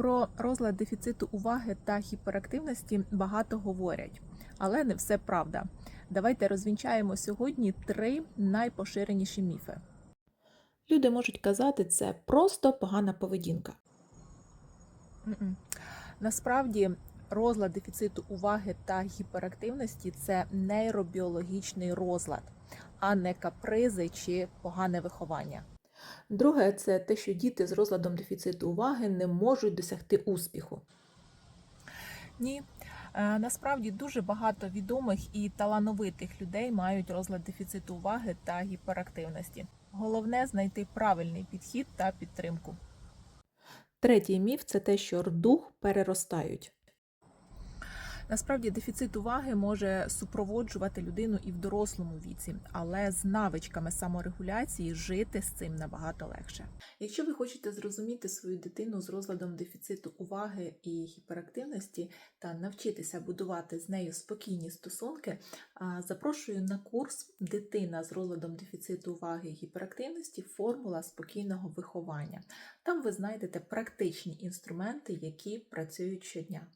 Про розлад дефіциту уваги та гіперактивності багато говорять, але не все правда. Давайте розвінчаємо сьогодні три найпоширеніші міфи. Люди можуть казати, це просто погана поведінка. Насправді, розлад дефіциту уваги та гіперактивності це нейробіологічний розлад, а не капризи чи погане виховання. Друге, це те, що діти з розладом дефіциту уваги не можуть досягти успіху. Ні, Е, насправді дуже багато відомих і талановитих людей мають розлад дефіциту уваги та гіперактивності. Головне знайти правильний підхід та підтримку. Третій міф це те, що рдух переростають. Насправді дефіцит уваги може супроводжувати людину і в дорослому віці, але з навичками саморегуляції жити з цим набагато легше. Якщо ви хочете зрозуміти свою дитину з розладом дефіциту уваги і гіперактивності та навчитися будувати з нею спокійні стосунки, запрошую на курс Дитина з розладом дефіциту уваги і гіперактивності Формула спокійного виховання. Там ви знайдете практичні інструменти, які працюють щодня.